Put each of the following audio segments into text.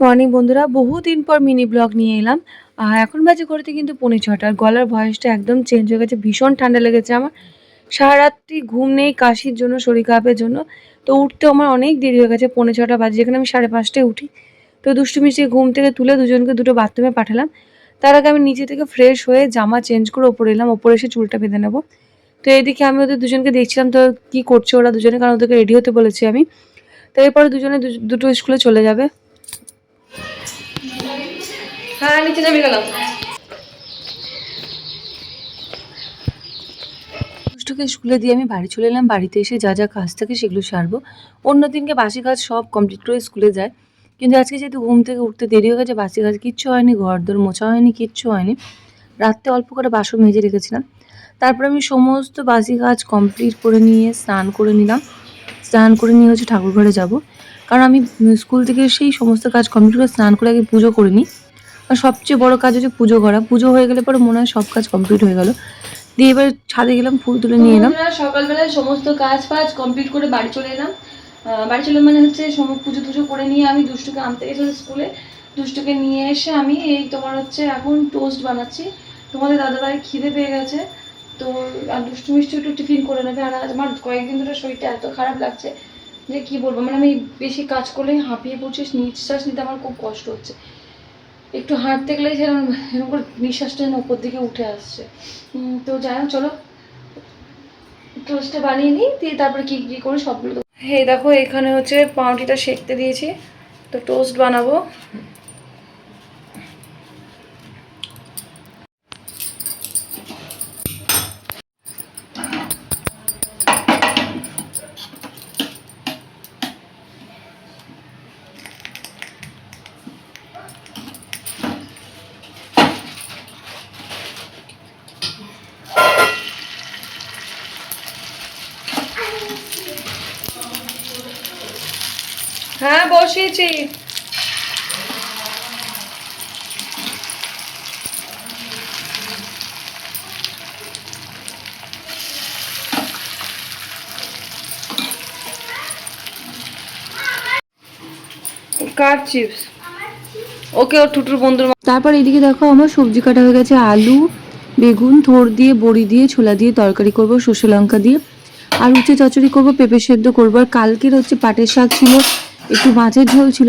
Morning বন্ধুরা, বহুদিন পর মিনি ব্লগ নিয়ে এলাম। আর এখন বাজে করতে কিন্তু পৌনে ছটা আর গলার ভয়েসটা একদম চেঞ্জ হয়ে গেছে, ভীষণ ঠান্ডা লেগেছে আমার। সারা রাত্রি ঘুম নেই, কাশির জন্য, শরীর খারাপের জন্য। তো উঠতে আমার অনেক দেরি হয়ে গেছে, পৌনে ছটা বাজে, যেখানে আমি সাড়ে পাঁচটায় উঠি। তো দুষ্টু মিষ্টি ঘুম থেকে তুলে দুজনকে দুটো বাথরুমে পাঠালাম। তার আগে আমি নিচে থেকে ফ্রেশ হয়ে জামা চেঞ্জ করে ওপরে এলাম, ওপরে এসে চুলটা বেঁধে নেব। তো এদিকে আমি ওদের দুজনকে দেখছিলাম, তো কি করছে ওরা দুজনে, কারণ ওদেরকে রেডি হতে বলেছি আমি। তো এরপরে দুজনে দুটো স্কুলে চলে যাবে। হ্যাঁ নিচে গেলাম দুষ্টুকে স্কুলে দিয়ে আমি বাড়ি চলে এলাম। বাড়িতে এসে যা যা কাজ থাকে সেগুলো সারবো। অন্য দিনকে বাসি কাজ সব কমপ্লিট করে স্কুলে যায়। কিন্তু আজকে যেহেতু ঘুম থেকে উঠতে দেরি হয়ে গেছে, বাসি কাজ কিচ্ছু হয়নি, ঘর দোর মোছা হয়নি, কিচ্ছু হয়নি। রাত্রে অল্প করে বাসন মেজে রেখেছিলাম। তারপর আমি সমস্ত বাসি কাজ কমপ্লিট করে নিয়ে স্নান করে নিলাম। স্নান করে নিয়ে হচ্ছে ঠাকুর ঘরে যাব। কারণ আমি স্কুল থেকে সেই সমস্ত কাজ কমপ্লিট করে স্নান করে আগে পুজো করে নিই। আর সবচেয়ে বড় কাজ হচ্ছে পুজো করা। পুজো হয়ে গেলে পরে মনে হয় সব কাজ কমপ্লিট হয়ে গেল। দিয়ে এবার ছাদে গেলাম, ফুল তুলে নিয়ে এলাম। সকালবেলায় সমস্ত কাজ ফাজ কমপ্লিট করে বাড়ি চলে এলাম। বাড়ি চলে মানে হচ্ছে সম- পুজো টুজো করে নিয়ে আমি দুষ্টুকে আনতে গেছিলাম স্কুলে। দুষ্টুকে নিয়ে এসে আমি এই তোমার হচ্ছে এখন টোস্ট বানাচ্ছি। তোমাদের দাদাভাই খিদে পেয়ে গেছে। তো, আর দুষ্টু মিষ্টি একটু টিফিন করে নেবে। আর আমার কয়েকদিন ধরে শরীরটা এত খারাপ লাগছে যে কি বলব? মানে আমি বেশি কাজ করলে হাঁপিয়ে পড়ছি নিঃশ্বাস নিতে আমার খুব কষ্ট হচ্ছে। একটু হাঁটতে গেলেই যেরকম এরকম করে নিঃশ্বাসটা যেন উপর দিকে উঠে আসছে। তো যাই হোক, চলো। টোস্টটা বানিয়ে নিই, দিয়ে তারপরে কী কী করে সবগুলো এই দেখো, এখানে হচ্ছে পাউরুটিটা সেঁকতে দিয়েছি। তো টোস্ট বানাবো। হ্যাঁ বসিয়েছি। কার চিপস? ওকে, ওর টুটুর বন্ধুর তারপর এদিকে দেখো আমার সবজি কাটা হয়ে গেছে, আলু, বেগুন থোর দিয়ে, বড়ি দিয়ে, ছোলা দিয়ে তরকারি করব, সর্ষে লঙ্কা দিয়ে। আর উচ্ছে চচড়ি করব, পেঁপে সেদ্ধ করব। আর কালকের হচ্ছে পাটের শাক ছিল একটু মাছের ঝোল ছিল,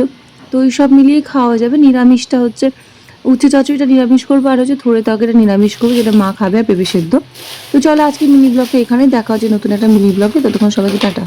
তো ওই সব মিলিয়ে খাওয়া যাবে। নিরামিষটা হচ্ছে, উচ্ছে চচড়িটা নিরামিষ করব, আর হচ্ছে থোড়ে তাকেটা নিরামিষ করব, যেটা মা খাবে আর পেঁপে সেদ্ধ। তো চলো আজকে মিনি ব্লগটা এখানে দেখা হচ্ছে নতুন একটা মিনি ব্লগে, ততক্ষণ সবাইকে টাটা।